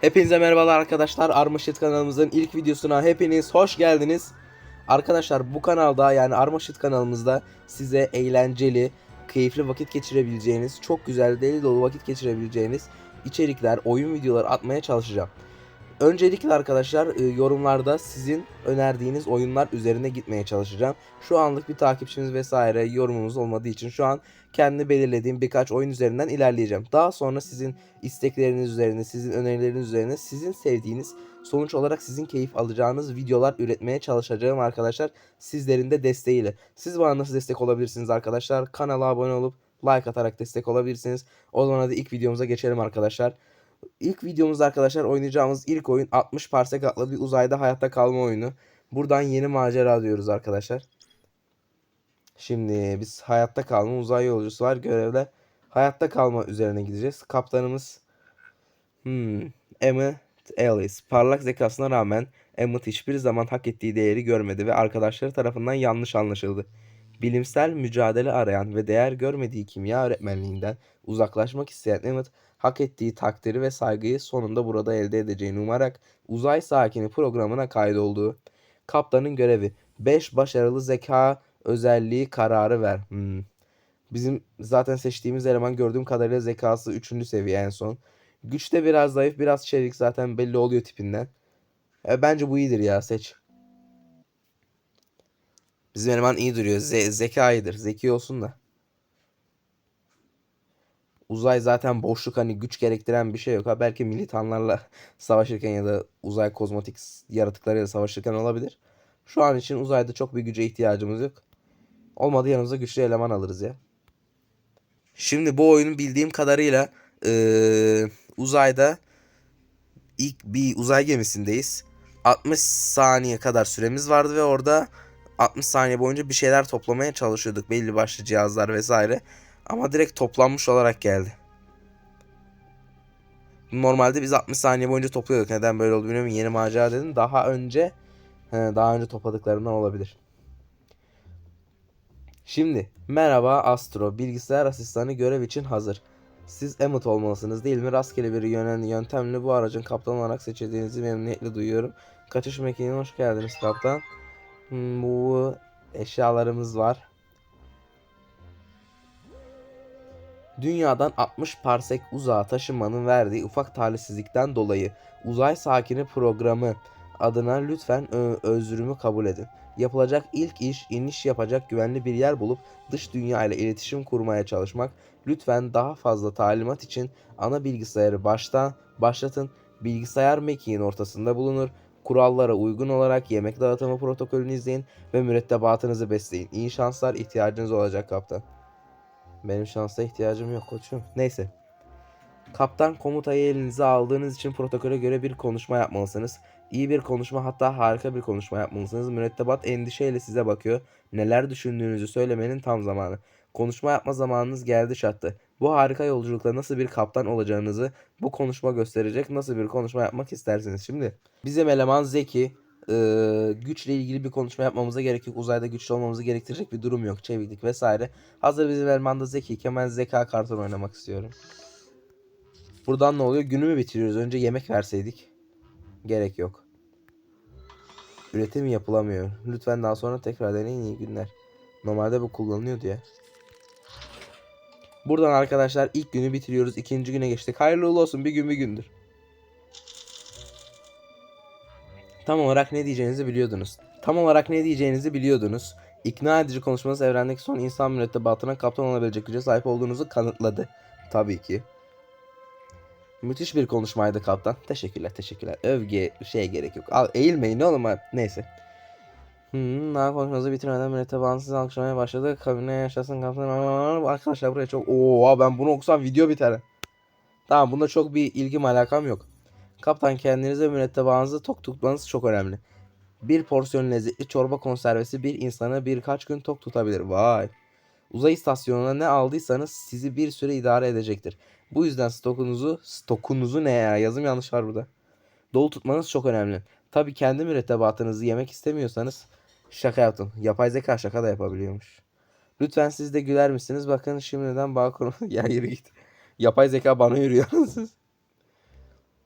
Hepinize merhabalar arkadaşlar. Armaşit kanalımızın ilk videosuna hepiniz hoş geldiniz. Arkadaşlar bu kanalda yani Armaşit kanalımızda size eğlenceli, keyifli vakit geçirebileceğiniz, çok güzel deli dolu vakit geçirebileceğiniz içerikler, oyun videoları atmaya çalışacağım. Öncelikle arkadaşlar e, yorumlarda sizin önerdiğiniz oyunlar üzerine gitmeye çalışacağım. Şu anlık bir takipçimiz vesaire yorumunuz olmadığı için şu an kendi belirlediğim birkaç oyun üzerinden ilerleyeceğim. Daha sonra sizin istekleriniz üzerine, sizin önerileriniz üzerine, sizin sevdiğiniz, sonuç olarak sizin keyif alacağınız videolar üretmeye çalışacağım arkadaşlar. Sizlerin de desteğiyle. Siz bana nasıl destek olabilirsiniz arkadaşlar? Kanala abone olup like atarak destek olabilirsiniz. O zaman hadi ilk videomuza geçelim arkadaşlar. İlk videomuzda arkadaşlar oynayacağımız ilk oyun 60 parsek adlı bir uzayda hayatta kalma oyunu. Buradan yeni macera diyoruz arkadaşlar. Şimdi biz hayatta kalma uzay yolcusu var görevler. Hayatta kalma üzerine gideceğiz. Kaptanımız hmm, Emmett Ellis. Parlak zekasına rağmen Emmett hiçbir zaman hak ettiği değeri görmedi ve arkadaşları tarafından yanlış anlaşıldı. Bilimsel mücadele arayan ve değer görmediği kimya öğretmenliğinden uzaklaşmak isteyen Emmett hak ettiği takdiri ve saygıyı sonunda burada elde edeceğini umarak uzay sakini programına kaydoldu. Kaptanın görevi 5 başarılı zeka özelliği kararı ver. Hmm. Bizim zaten seçtiğimiz eleman gördüğüm kadarıyla zekası 3. seviye en son. Güçte biraz zayıf, biraz çelik zaten belli oluyor tipinden. E, bence bu iyidir ya seç. Bizim eleman iyi duruyor. Ze zeka iyidir. Zeki olsun da. Uzay zaten boşluk hani güç gerektiren bir şey yok. Ha belki militanlarla savaşırken ya da uzay kozmetik yaratıklarıyla savaşırken olabilir. Şu an için uzayda çok bir güce ihtiyacımız yok. Olmadı yanımıza güçlü eleman alırız ya. Şimdi bu oyunun bildiğim kadarıyla eee, uzayda ilk bir uzay gemisindeyiz. 60 saniye kadar süremiz vardı ve orada 60 saniye boyunca bir şeyler toplamaya çalışıyorduk. Belli başlı cihazlar vesaire. Ama direkt toplanmış olarak geldi. Normalde biz 60 saniye boyunca topluyorduk. Neden böyle oldu bilmiyorum. Yeni macera dedim. Daha önce daha önce topladıklarından olabilir. Şimdi merhaba Astro bilgisayar asistanı görev için hazır. Siz Emmett olmalısınız değil mi? Rastgele bir yönen yöntemle bu aracın kaptan olarak seçildiğinizi memnuniyetle duyuyorum. Kaçış mekiğine hoş geldiniz kaptan. Hmm, bu eşyalarımız var. Dünyadan 60 parsek uzağa taşınmanın verdiği ufak talihsizlikten dolayı uzay sakini programı adına lütfen özrümü kabul edin. Yapılacak ilk iş iniş yapacak güvenli bir yer bulup dış dünya ile iletişim kurmaya çalışmak. Lütfen daha fazla talimat için ana bilgisayarı baştan başlatın. Bilgisayar mekiğin ortasında bulunur. Kurallara uygun olarak yemek dağıtımı protokolünü izleyin ve mürettebatınızı besleyin. İyi şanslar ihtiyacınız olacak kaptan. Benim şansa ihtiyacım yok koçum. Neyse. Kaptan komutayı elinize aldığınız için protokole göre bir konuşma yapmalısınız. İyi bir konuşma hatta harika bir konuşma yapmalısınız. Mürettebat endişeyle size bakıyor. Neler düşündüğünüzü söylemenin tam zamanı. Konuşma yapma zamanınız geldi çattı. Bu harika yolculukta nasıl bir kaptan olacağınızı bu konuşma gösterecek. Nasıl bir konuşma yapmak istersiniz. Şimdi bizim eleman Zeki. Ee, güçle ilgili bir konuşma yapmamıza gerek yok. Uzayda güçlü olmamızı gerektirecek bir durum yok. Çeviklik vesaire. Hazır bizim eleman da Zeki. Hemen zeka kartını oynamak istiyorum. Buradan ne oluyor? Günümü bitiriyoruz. Önce yemek verseydik. Gerek yok. Üretim yapılamıyor. Lütfen daha sonra tekrar deneyin. İyi günler. Normalde bu kullanılıyordu ya. Buradan arkadaşlar ilk günü bitiriyoruz. İkinci güne geçtik. Hayırlı olsun. Bir gün bir gündür. Tam olarak ne diyeceğinizi biliyordunuz. Tam olarak ne diyeceğinizi biliyordunuz. İkna edici konuşmanız evrendeki son insan mürettebatına kaptan olabilecek güce sahip olduğunuzu kanıtladı. Tabii ki. Müthiş bir konuşmaydı kaptan. Teşekkürler teşekkürler. Övgüye şey gerek yok. Al, eğilmeyin oğlum. Neyse. Hmm, daha konuşmanızı bitirmeden mürettebatınızı alkışlamaya başladı. Kabine yaşasın kaptan. Arkadaşlar buraya çok... Oo ben bunu okusam video biter. Tamam bunda çok bir ilgim alakam yok. Kaptan kendinize mürettebatınızı tok tutmanız çok önemli. Bir porsiyon lezzetli çorba konservesi bir insanı birkaç gün tok tutabilir. Vay. Uzay istasyonuna ne aldıysanız sizi bir süre idare edecektir. Bu yüzden stokunuzu, stokunuzu ne ya yazım yanlış var burada. Dolu tutmanız çok önemli. Tabi kendi mürettebatınızı yemek istemiyorsanız şaka yaptım. Yapay zeka şaka da yapabiliyormuş. Lütfen siz de güler misiniz? Bakın şimdiden bağ kurun. ya yürü git. Yapay zeka bana yürüyor.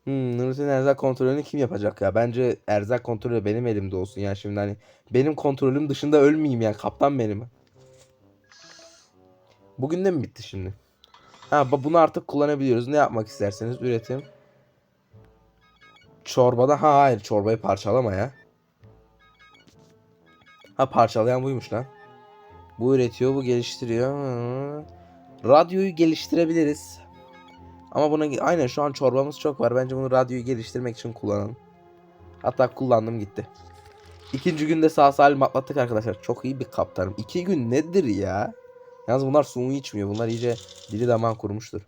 Hmm, rutin erzak kontrolünü kim yapacak ya? Bence erzak kontrolü benim elimde olsun ya şimdi hani benim kontrolüm dışında ölmeyeyim ya kaptan benim. Bugün de mi bitti şimdi? Ha bunu artık kullanabiliyoruz. Ne yapmak isterseniz üretim. Çorbada ha hayır çorbayı parçalama ya. Ha parçalayan buymuş lan. Bu üretiyor, bu geliştiriyor. Radyoyu geliştirebiliriz. Ama buna aynen şu an çorbamız çok var. Bence bunu radyoyu geliştirmek için kullanalım. Hatta kullandım gitti. İkinci günde sağ salim atlattık arkadaşlar. Çok iyi bir kaptanım. İki gün nedir ya? Yalnız bunlar su mu içmiyor. Bunlar iyice dili damağın kurumuştur.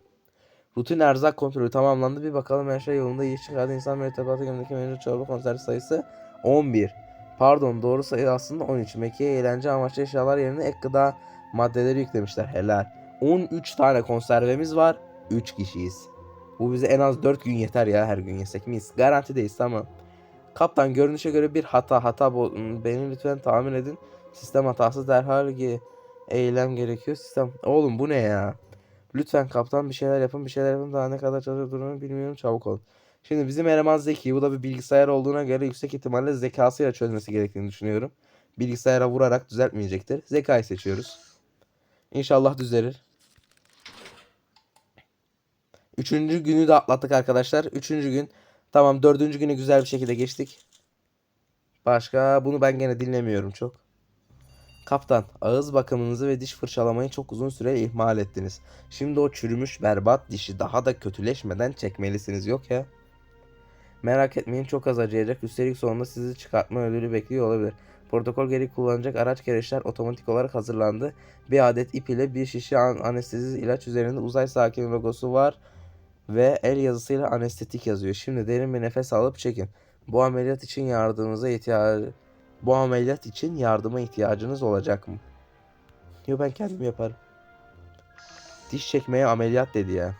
Rutin erzak kontrolü tamamlandı. Bir bakalım her şey yolunda iyi çıkardı. İnsan mürettebatı gömdeki mevcut çorba konserve sayısı 11. Pardon doğru sayı aslında 13. Mekke'ye eğlence amaçlı eşyalar yerine ek gıda maddeleri yüklemişler. Helal. 13 tane konservemiz var. 3 kişiyiz. Bu bize en az 4 gün yeter ya her gün yesek miyiz? Garantideyiz tamam. Kaptan görünüşe göre bir hata hata bu. Beni lütfen tahmin edin. Sistem hatası derhal ki eylem gerekiyor. Sistem. Oğlum bu ne ya? Lütfen kaptan bir şeyler yapın bir şeyler yapın. Daha ne kadar çalışır durumunu bilmiyorum çabuk olun. Şimdi bizim eleman zeki. Bu da bir bilgisayar olduğuna göre yüksek ihtimalle zekasıyla çözmesi gerektiğini düşünüyorum. Bilgisayara vurarak düzeltmeyecektir. Zekayı seçiyoruz. İnşallah düzelir. Üçüncü günü de atlattık arkadaşlar. Üçüncü gün. Tamam dördüncü günü güzel bir şekilde geçtik. Başka bunu ben gene dinlemiyorum çok. Kaptan, ağız bakımınızı ve diş fırçalamayı çok uzun süre ihmal ettiniz. Şimdi o çürümüş berbat dişi daha da kötüleşmeden çekmelisiniz yok ya. Merak etmeyin çok az acıyacak. Üstelik sonunda sizi çıkartma ödülü bekliyor olabilir. Protokol geri kullanacak araç gereçler otomatik olarak hazırlandı. Bir adet ip ile bir şişe an- anestezi ilaç üzerinde uzay sakin logosu var ve el yazısıyla anestetik yazıyor. Şimdi derin bir nefes alıp çekin. Bu ameliyat için yardımınıza ihtiyacı bu ameliyat için yardıma ihtiyacınız olacak mı? Yok ben kendim yaparım. Diş çekmeye ameliyat dedi ya.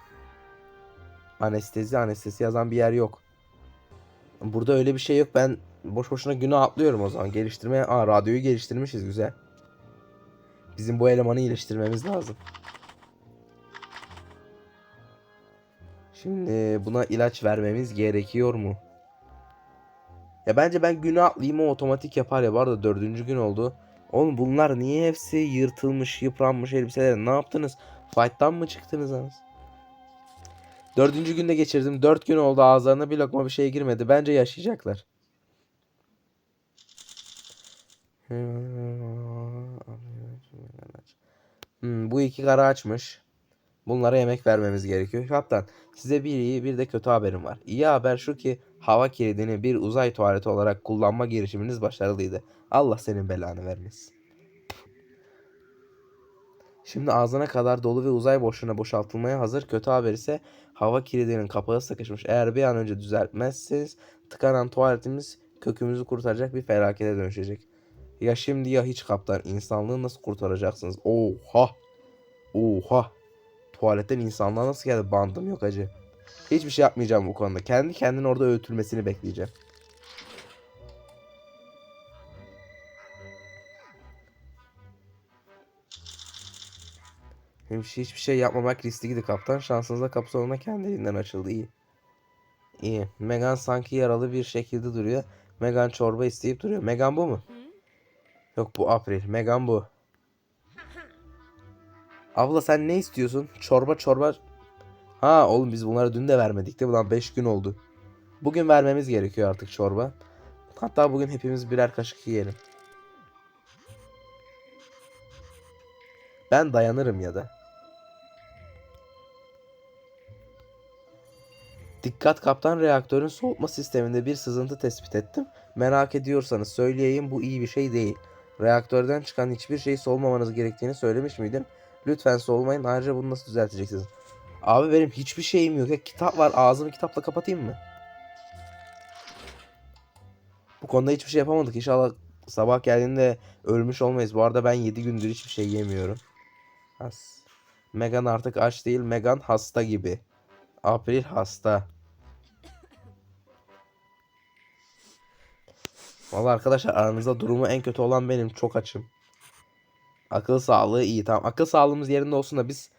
Anestezi anestezi yazan bir yer yok. Burada öyle bir şey yok. Ben boş boşuna günü atlıyorum o zaman. Geliştirmeye... Aa radyoyu geliştirmişiz güzel. Bizim bu elemanı iyileştirmemiz lazım. Şimdi buna ilaç vermemiz gerekiyor mu? Ya bence ben günü atlayayım o otomatik yapar ya. Bu arada dördüncü gün oldu. Oğlum bunlar niye hepsi yırtılmış, yıpranmış elbiseler? Ne yaptınız? Fight'tan mı çıktınız anasını? Dördüncü günde geçirdim. Dört gün oldu ağızlarına bir lokma bir şey girmedi. Bence yaşayacaklar. Hmm, bu iki kara açmış. Bunlara yemek vermemiz gerekiyor. Kaptan size bir iyi bir de kötü haberim var. İyi haber şu ki hava kilidini bir uzay tuvaleti olarak kullanma girişiminiz başarılıydı. Allah senin belanı vermesin. Şimdi ağzına kadar dolu ve uzay boşluğuna boşaltılmaya hazır. Kötü haber ise hava kilidinin kapağı sıkışmış. Eğer bir an önce düzeltmezseniz tıkanan tuvaletimiz kökümüzü kurtaracak bir felakete dönüşecek. Ya şimdi ya hiç kaptan. İnsanlığı nasıl kurtaracaksınız? Oha! Oha! Tuvaletten insanlığa nasıl geldi? Bandım yok acı. Hiçbir şey yapmayacağım bu konuda. Kendi kendine orada öğütülmesini bekleyeceğim. Şey, hiçbir şey yapmamak riskliydi kaptan. Şansınıza kapı sonuna kendiliğinden açıldı. İyi. İyi. Megan sanki yaralı bir şekilde duruyor. Megan çorba isteyip duruyor. Megan bu mu? Yok bu April. Megan bu. Abla sen ne istiyorsun? Çorba çorba. Ha oğlum biz bunları dün de vermedik de. Ulan 5 gün oldu. Bugün vermemiz gerekiyor artık çorba. Hatta bugün hepimiz birer kaşık yiyelim. Ben dayanırım ya da. Dikkat kaptan reaktörün soğutma sisteminde bir sızıntı tespit ettim. Merak ediyorsanız söyleyeyim bu iyi bir şey değil. Reaktörden çıkan hiçbir şey soğumamanız gerektiğini söylemiş miydim? Lütfen soğumayın. Ayrıca bunu nasıl düzelteceksiniz? Abi benim hiçbir şeyim yok. Ya kitap var. Ağzımı kitapla kapatayım mı? Bu konuda hiçbir şey yapamadık. İnşallah sabah geldiğinde ölmüş olmayız. Bu arada ben 7 gündür hiçbir şey yemiyorum. As. Megan artık aç değil. Megan hasta gibi. April hasta. Vallahi arkadaşlar aranızda durumu en kötü olan benim. Çok açım. Akıl sağlığı iyi tamam. Akıl sağlığımız yerinde olsun da biz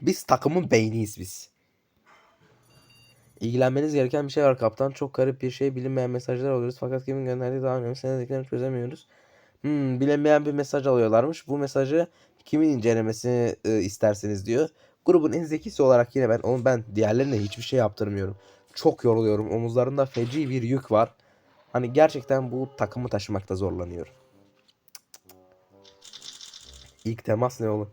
biz takımın beyniyiz biz. İlgilenmeniz gereken bir şey var kaptan. Çok garip bir şey. Bilinmeyen mesajlar alıyoruz. Fakat kimin gönderdiği daha önemli. Senediklerini çözemiyoruz. Hmm, bilinmeyen bir mesaj alıyorlarmış. Bu mesajı kimin incelemesini e, isterseniz diyor. Grubun en zekisi olarak yine ben onu ben diğerlerine hiçbir şey yaptırmıyorum. Çok yoruluyorum. Omuzlarında feci bir yük var. Hani gerçekten bu takımı taşımakta zorlanıyorum. İlk temas ne oğlum?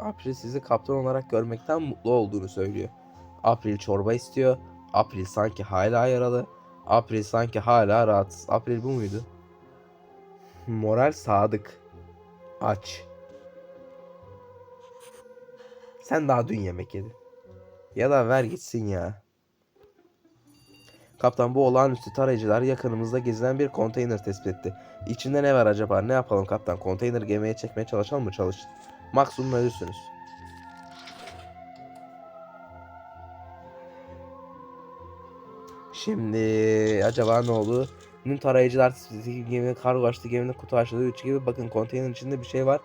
April sizi kaptan olarak görmekten mutlu olduğunu söylüyor. April çorba istiyor. April sanki hala yaralı. April sanki hala rahatsız. April bu muydu? Moral sadık. Aç. Sen daha dün yemek yedin. Ya da ver gitsin ya. Kaptan bu olağanüstü tarayıcılar yakınımızda gezilen bir konteyner tespit etti. İçinde ne var acaba? Ne yapalım kaptan? Konteyner gemiye çekmeye çalışalım mı? Çalışın. Maksimum ölürsünüz. Şimdi acaba ne oldu? Dün tarayıcılar geminin kargo açtı, geminin kutu açıldı. Üç gibi bakın konteynerin içinde bir şey var.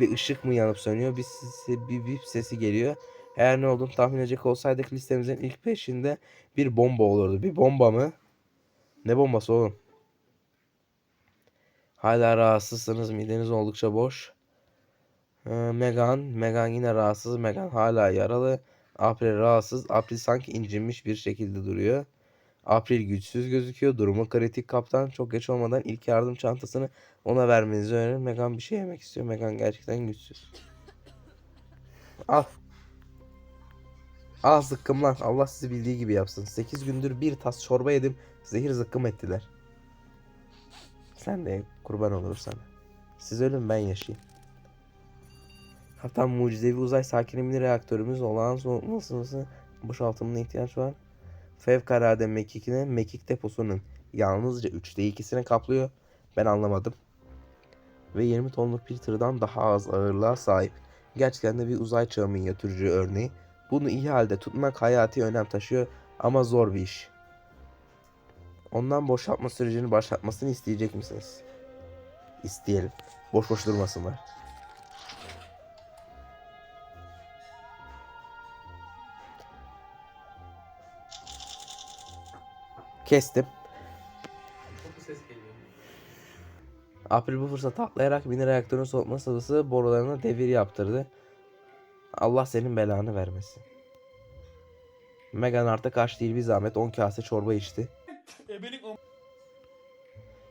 Bir ışık mı yanıp sönüyor? Bir, sesi, bir bip sesi geliyor. Eğer ne olduğunu tahmin edecek olsaydık listemizin ilk peşinde bir bomba olurdu. Bir bomba mı? Ne bombası oğlum? Hala rahatsızsınız. Mideniz oldukça boş. Ee, Megan. Megan yine rahatsız. Megan hala yaralı. April rahatsız. April sanki incinmiş bir şekilde duruyor. April güçsüz gözüküyor. Durumu kritik kaptan. Çok geç olmadan ilk yardım çantasını ona vermenizi önerin. Megan bir şey yemek istiyor. Megan gerçekten güçsüz. Al. Al zıkkım lan. Allah sizi bildiği gibi yapsın. 8 gündür bir tas çorba yedim. Zehir zıkkım ettiler. Sen de kurban olurum sana. Siz ölün ben yaşayayım. Kaptan mucizevi uzay sakini mini reaktörümüz olağan soğutmasını boşaltımına ihtiyaç var. Fevkalade mekikine mekik deposunun yalnızca 3'te 2'sini kaplıyor. Ben anlamadım. Ve 20 tonluk bir daha az ağırlığa sahip. Gerçekten de bir uzay çağı minyatürcü örneği. Bunu iyi halde tutmak hayati önem taşıyor ama zor bir iş. Ondan boşaltma sürecini başlatmasını isteyecek misiniz? İsteyelim. Boş boş durmasınlar. Kestim. April bu fırsatı atlayarak mini reaktörün soğutma sıvısı borularına devir yaptırdı. Allah senin belanı vermesin. Megan artık aç değil bir zahmet 10 kase çorba içti.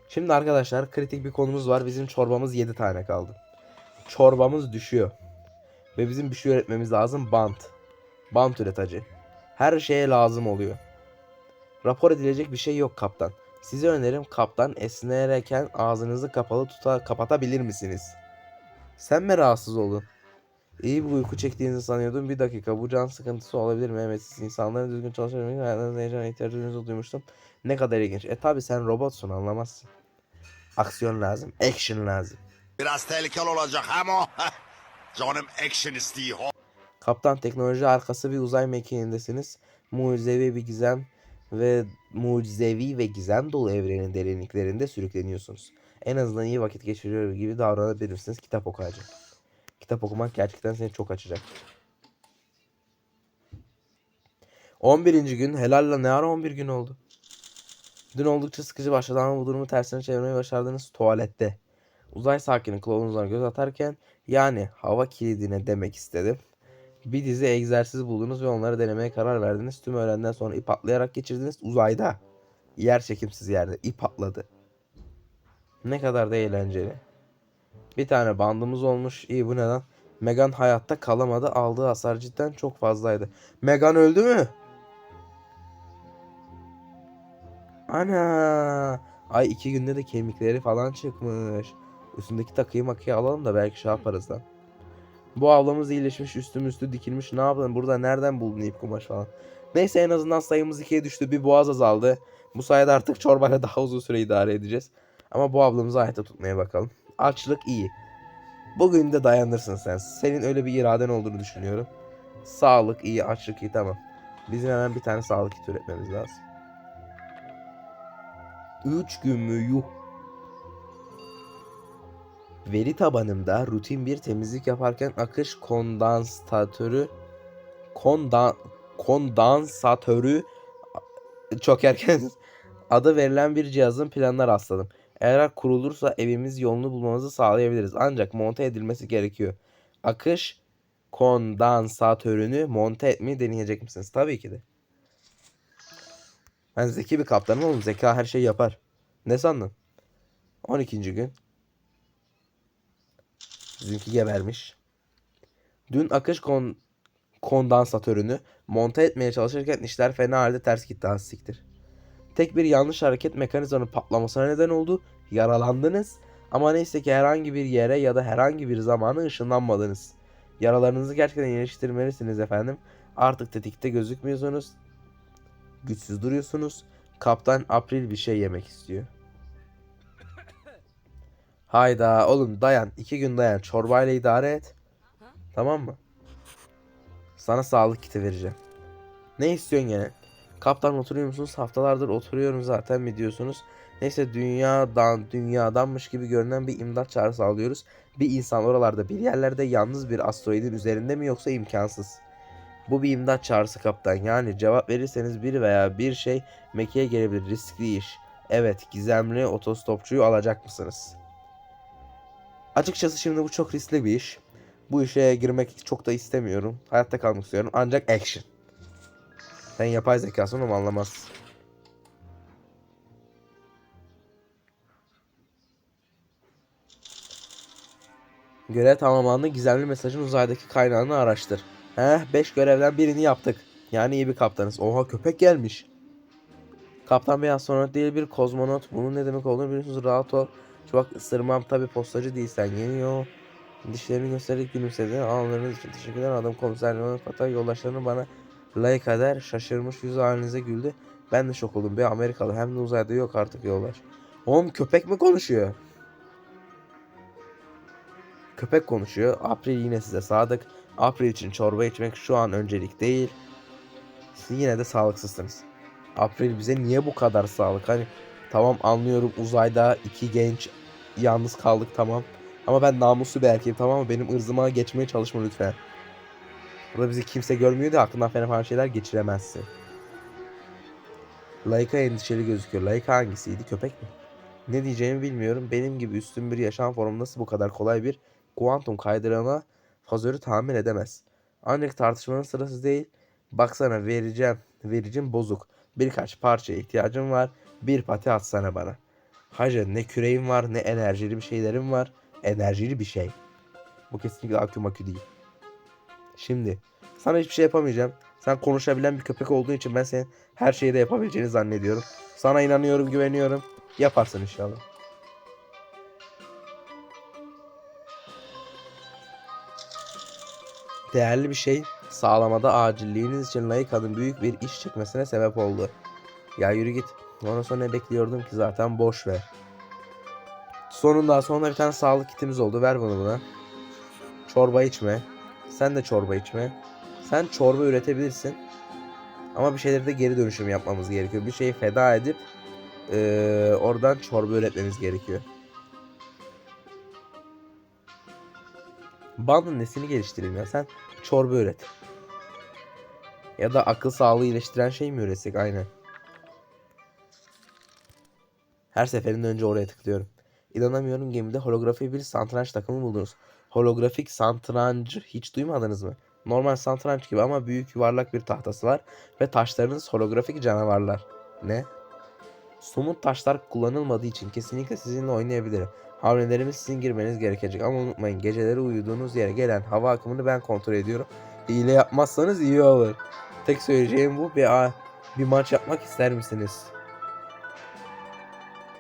Şimdi arkadaşlar kritik bir konumuz var. Bizim çorbamız 7 tane kaldı. Çorbamız düşüyor. Ve bizim bir şey üretmemiz lazım. Bant. Bant üretici. Her şeye lazım oluyor. Rapor edilecek bir şey yok kaptan. Size önerim kaptan esnerken ağzınızı kapalı tuta kapatabilir misiniz? Sen mi rahatsız oldun? İyi bir uyku çektiğinizi sanıyordum. Bir dakika bu can sıkıntısı olabilir mi? Evet siz insanların düzgün çalışabilmek hayatınızda heyecana ihtiyacınızı duymuştum. Ne kadar ilginç. E tabi sen robotsun anlamazsın. Aksiyon lazım. Action lazım. Biraz tehlikeli olacak ama canım action istiyor. Kaptan teknoloji arkası bir uzay mekiğindesiniz. Mucizevi bir gizem ve mucizevi ve gizem dolu evrenin derinliklerinde sürükleniyorsunuz. En azından iyi vakit geçiriyor gibi davranabilirsiniz. Kitap okuyacak. Kitap okumak gerçekten seni çok açacak. 11. gün helalla ne ara 11 gün oldu? Dün oldukça sıkıcı başladı ama bu durumu tersine çevirmeyi başardınız tuvalette. Uzay sakini kılavuzuna göz atarken yani hava kilidine demek istedim. Bir dizi egzersiz buldunuz ve onları denemeye karar verdiniz. Tüm öğlenden sonra ip atlayarak geçirdiniz uzayda. Yer çekimsiz yerde ip atladı. Ne kadar da eğlenceli. Bir tane bandımız olmuş. İyi bu neden? Megan hayatta kalamadı. Aldığı hasar cidden çok fazlaydı. Megan öldü mü? Ana! Ay iki günde de kemikleri falan çıkmış. Üstündeki takıyı makıyı alalım da belki şey yaparız lan. Bu ablamız iyileşmiş üstüm üstü dikilmiş. Ne yapalım burada nereden buldun ip kumaş falan. Neyse en azından sayımız ikiye düştü. Bir boğaz azaldı. Bu sayede artık çorbayla daha uzun süre idare edeceğiz. Ama bu ablamızı hayatta tutmaya bakalım. Açlık iyi. Bugün de dayanırsın sen. Senin öyle bir iraden olduğunu düşünüyorum. Sağlık iyi, açlık iyi tamam. Bizim hemen bir tane sağlık kiti üretmemiz lazım. 3 gün mü? Yuh. Veri tabanımda rutin bir temizlik yaparken akış kondansatörü kondan kondansatörü çok erken adı verilen bir cihazın planına rastladım. Eğer kurulursa evimiz yolunu bulmamızı sağlayabiliriz. Ancak monte edilmesi gerekiyor. Akış kondansatörünü monte etmeyi deneyecek misiniz? Tabii ki de. Ben zeki bir kaptanım oğlum. Zeka her şeyi yapar. Ne sandın? 12. gün. Bizimki gebermiş. Dün akış kon kondansatörünü monte etmeye çalışırken işler fena halde ters gitti siktir. Tek bir yanlış hareket mekanizmanın patlamasına neden oldu. Yaralandınız. Ama neyse ki herhangi bir yere ya da herhangi bir zamana ışınlanmadınız. Yaralarınızı gerçekten iyileştirmelisiniz efendim. Artık tetikte gözükmüyorsunuz. Güçsüz duruyorsunuz. Kaptan April bir şey yemek istiyor. Hayda oğlum dayan. iki gün dayan. Çorbayla idare et. Tamam mı? Sana sağlık kiti vereceğim. Ne istiyorsun gene? Kaptan oturuyor musunuz? Haftalardır oturuyorum zaten mi diyorsunuz? Neyse dünyadan dünyadanmış gibi görünen bir imdat çağrısı alıyoruz. Bir insan oralarda bir yerlerde yalnız bir asteroidin üzerinde mi yoksa imkansız. Bu bir imdat çağrısı kaptan. Yani cevap verirseniz bir veya bir şey Mekke'ye gelebilir. Riskli iş. Evet gizemli otostopçuyu alacak mısınız? Açıkçası şimdi bu çok riskli bir iş. Bu işe girmek çok da istemiyorum. Hayatta kalmak istiyorum. Ancak action. Sen yapay zekasın onu anlamaz. Görev tamamlandı. Gizemli mesajın uzaydaki kaynağını araştır. Heh 5 görevden birini yaptık. Yani iyi bir kaptanız. Oha köpek gelmiş. Kaptan bir astronot değil bir kozmonot. Bunun ne demek olduğunu biliyorsunuz. Rahat ol. Şu bak ısırmam tabi postacı değilsen yeniyor. Dişlerini göstererek gülümsedi. Anlarınız için teşekkürler. Adam komiserliğine fakat yoldaşlarını bana layık eder. Şaşırmış yüz halinize güldü. Ben de şok oldum. Bir Amerikalı hem de uzayda yok artık yoldaş. Oğlum köpek mi konuşuyor? Köpek konuşuyor. April yine size sadık. April için çorba içmek şu an öncelik değil. Siz yine de sağlıksızsınız. April bize niye bu kadar sağlık? Hani tamam anlıyorum uzayda iki genç yalnız kaldık tamam. Ama ben namuslu bir erkeğim tamam mı? Benim ırzıma geçmeye çalışma lütfen. Burada bizi kimse görmüyor da aklından fena falan şeyler geçiremezsin. Laika endişeli gözüküyor. Laika hangisiydi? Köpek mi? Ne diyeceğimi bilmiyorum. Benim gibi üstün bir yaşam formu nasıl bu kadar kolay bir kuantum kaydırana fazörü tahmin edemez. Ancak tartışmanın sırası değil. Baksana vereceğim. Vericim bozuk. Birkaç parçaya ihtiyacım var. Bir pati atsana bana. Hacı ne küreğim var ne enerjili bir şeylerim var. Enerjili bir şey. Bu kesinlikle akü makü değil. Şimdi sana hiçbir şey yapamayacağım. Sen konuşabilen bir köpek olduğu için ben senin her şeyi de yapabileceğini zannediyorum. Sana inanıyorum, güveniyorum. Yaparsın inşallah. Değerli bir şey sağlamada acilliğiniz için Laika'nın büyük bir iş çekmesine sebep oldu. Ya yürü git. Ondan sonra ne bekliyordum ki zaten boş ver. Sonunda sonunda bir tane sağlık kitimiz oldu. Ver bunu buna. Çorba içme. Sen de çorba içme. Sen çorba üretebilirsin. Ama bir şeyleri de geri dönüşüm yapmamız gerekiyor. Bir şeyi feda edip eee, oradan çorba üretmemiz gerekiyor. Bandın nesini geliştireyim ya? Sen çorba üret. Ya da akıl sağlığı iyileştiren şey mi üretsek? Aynen. Her seferinde önce oraya tıklıyorum. İnanamıyorum gemide holografi bir satranç takımı buldunuz. Holografik satranç hiç duymadınız mı? Normal satranç gibi ama büyük yuvarlak bir tahtası var ve taşlarınız holografik canavarlar. Ne? Somut taşlar kullanılmadığı için kesinlikle sizinle oynayabilirim. Hamlelerimiz sizin girmeniz gerekecek ama unutmayın geceleri uyuduğunuz yere gelen hava akımını ben kontrol ediyorum. Hile yapmazsanız iyi olur. Tek söyleyeceğim bu bir, a- bir maç yapmak ister misiniz?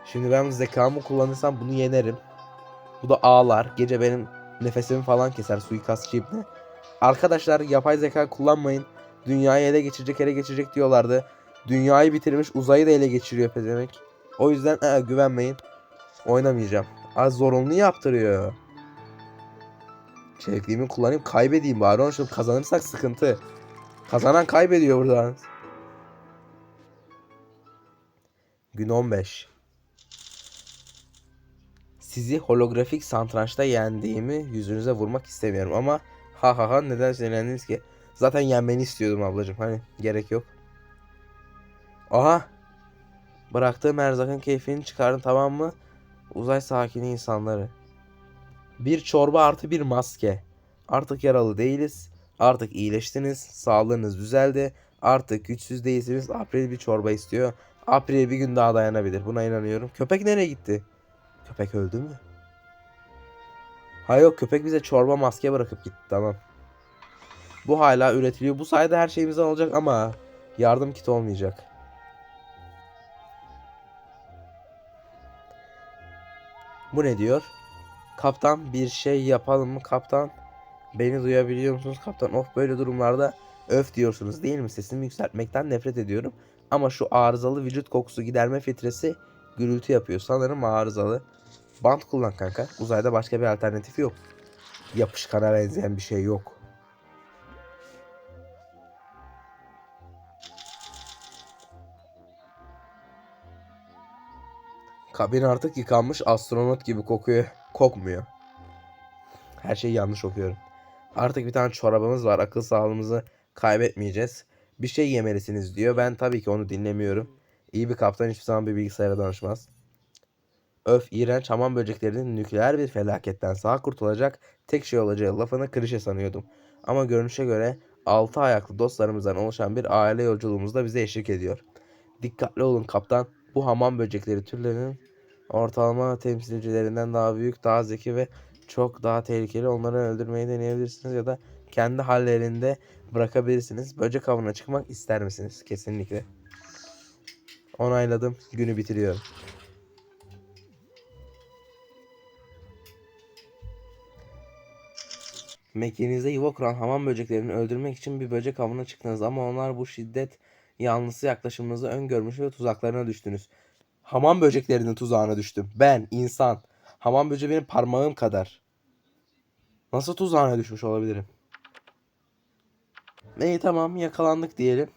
Şimdi ben zekamı kullanırsam bunu yenerim. Bu da ağlar. Gece benim nefesimi falan keser suikastçı ibne. Arkadaşlar yapay zeka kullanmayın. Dünyayı ele geçirecek ele geçirecek diyorlardı. Dünyayı bitirmiş uzayı da ele geçiriyor pezemek. O yüzden aa, güvenmeyin. Oynamayacağım. Az zorunlu yaptırıyor. Çevikliğimi kullanayım kaybedeyim bari. Onun kazanırsak sıkıntı. Kazanan kaybediyor buradan. Gün 15. Sizi holografik satrançta yendiğimi yüzünüze vurmak istemiyorum ama ha ha ha neden sinirlendiniz ki? Zaten yenmeni istiyordum ablacığım. Hani gerek yok. Aha. Bıraktığım erzakın keyfini çıkarın tamam mı? Uzay sakini insanları. Bir çorba artı bir maske. Artık yaralı değiliz. Artık iyileştiniz. Sağlığınız düzeldi. Artık güçsüz değilsiniz. April bir çorba istiyor. April bir gün daha dayanabilir. Buna inanıyorum. Köpek nereye gitti? Köpek öldü mü? Ha yok köpek bize çorba maske bırakıp gitti tamam. Bu hala üretiliyor. Bu sayede her şeyimizden olacak ama yardım kiti olmayacak. Bu ne diyor? Kaptan bir şey yapalım mı kaptan? Beni duyabiliyor musunuz kaptan? Of böyle durumlarda öf diyorsunuz değil mi? Sesimi yükseltmekten nefret ediyorum. Ama şu arızalı vücut kokusu giderme filtresi gürültü yapıyor. Sanırım arızalı. Bant kullan kanka. Uzayda başka bir alternatifi yok. Yapışkana benzeyen bir şey yok. Kabin artık yıkanmış astronot gibi kokuyor. Kokmuyor. Her şeyi yanlış okuyorum. Artık bir tane çorabımız var. Akıl sağlığımızı kaybetmeyeceğiz. Bir şey yemelisiniz diyor. Ben tabii ki onu dinlemiyorum. İyi bir kaptan hiçbir zaman bir bilgisayara danışmaz. Öf iğrenç hamam böceklerinin nükleer bir felaketten sağ kurtulacak tek şey olacağı lafını klişe sanıyordum. Ama görünüşe göre altı ayaklı dostlarımızdan oluşan bir aile yolculuğumuzda bize eşlik ediyor. Dikkatli olun kaptan. Bu hamam böcekleri türlerinin ortalama temsilcilerinden daha büyük, daha zeki ve çok daha tehlikeli. Onları öldürmeyi deneyebilirsiniz ya da kendi hallerinde bırakabilirsiniz. Böcek avına çıkmak ister misiniz? Kesinlikle. Onayladım. Günü bitiriyorum. Mekanınızda yuva kuran hamam böceklerini öldürmek için bir böcek avına çıktınız ama onlar bu şiddet yanlısı yaklaşımınızı öngörmüş ve tuzaklarına düştünüz. Hamam böceklerinin tuzağına düştüm. Ben, insan. Hamam böceği benim parmağım kadar. Nasıl tuzağına düşmüş olabilirim? İyi tamam yakalandık diyelim.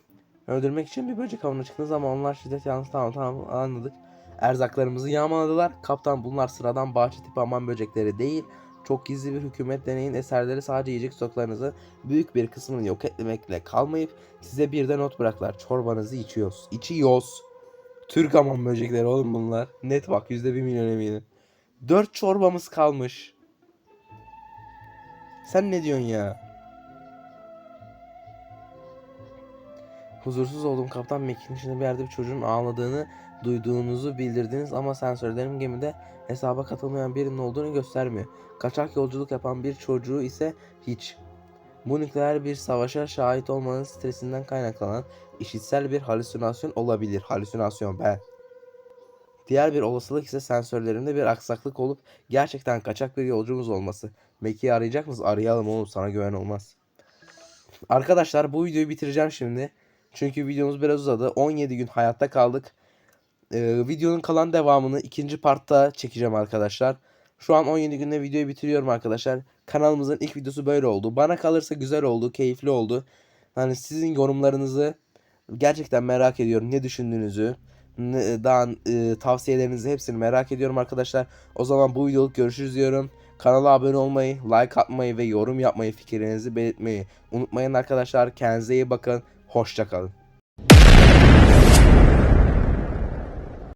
Öldürmek için bir böcek avına çıktınız ama onlar şiddet yanlısı tamam tamam anladık. Erzaklarımızı yağmaladılar. Kaptan bunlar sıradan bahçe tipi hamam böcekleri değil. Çok gizli bir hükümet deneyin eserleri sadece yiyecek stoklarınızı büyük bir kısmını yok etmekle kalmayıp size bir de not bıraklar. Çorbanızı içiyoruz. İçiyoruz. Türk hamam böcekleri oğlum bunlar. Net bak yüzde bir milyon eminim. Dört çorbamız kalmış. Sen ne diyorsun ya? Huzursuz olduğum kaptan Mac'in içinde bir yerde bir çocuğun ağladığını duyduğunuzu bildirdiniz ama sensörlerim gemide hesaba katılmayan birinin olduğunu göstermiyor. Kaçak yolculuk yapan bir çocuğu ise hiç. Bu nükleer bir savaşa şahit olmanın stresinden kaynaklanan işitsel bir halüsinasyon olabilir. Halüsinasyon ben. Diğer bir olasılık ise sensörlerimde bir aksaklık olup gerçekten kaçak bir yolcumuz olması. Mac'i arayacak mısınız? Arayalım oğlum sana güven olmaz. Arkadaşlar bu videoyu bitireceğim şimdi. Çünkü videomuz biraz uzadı. 17 gün hayatta kaldık. Ee, videonun kalan devamını ikinci partta çekeceğim arkadaşlar. Şu an 17 günde videoyu bitiriyorum arkadaşlar. Kanalımızın ilk videosu böyle oldu. Bana kalırsa güzel oldu, keyifli oldu. Hani sizin yorumlarınızı gerçekten merak ediyorum. Ne düşündüğünüzü, ne- daha e, tavsiyelerinizi hepsini merak ediyorum arkadaşlar. O zaman bu videoluk görüşürüz diyorum. Kanala abone olmayı, like atmayı ve yorum yapmayı, fikirlerinizi belirtmeyi unutmayın arkadaşlar. Kendinize iyi bakın. Hoşça kalın.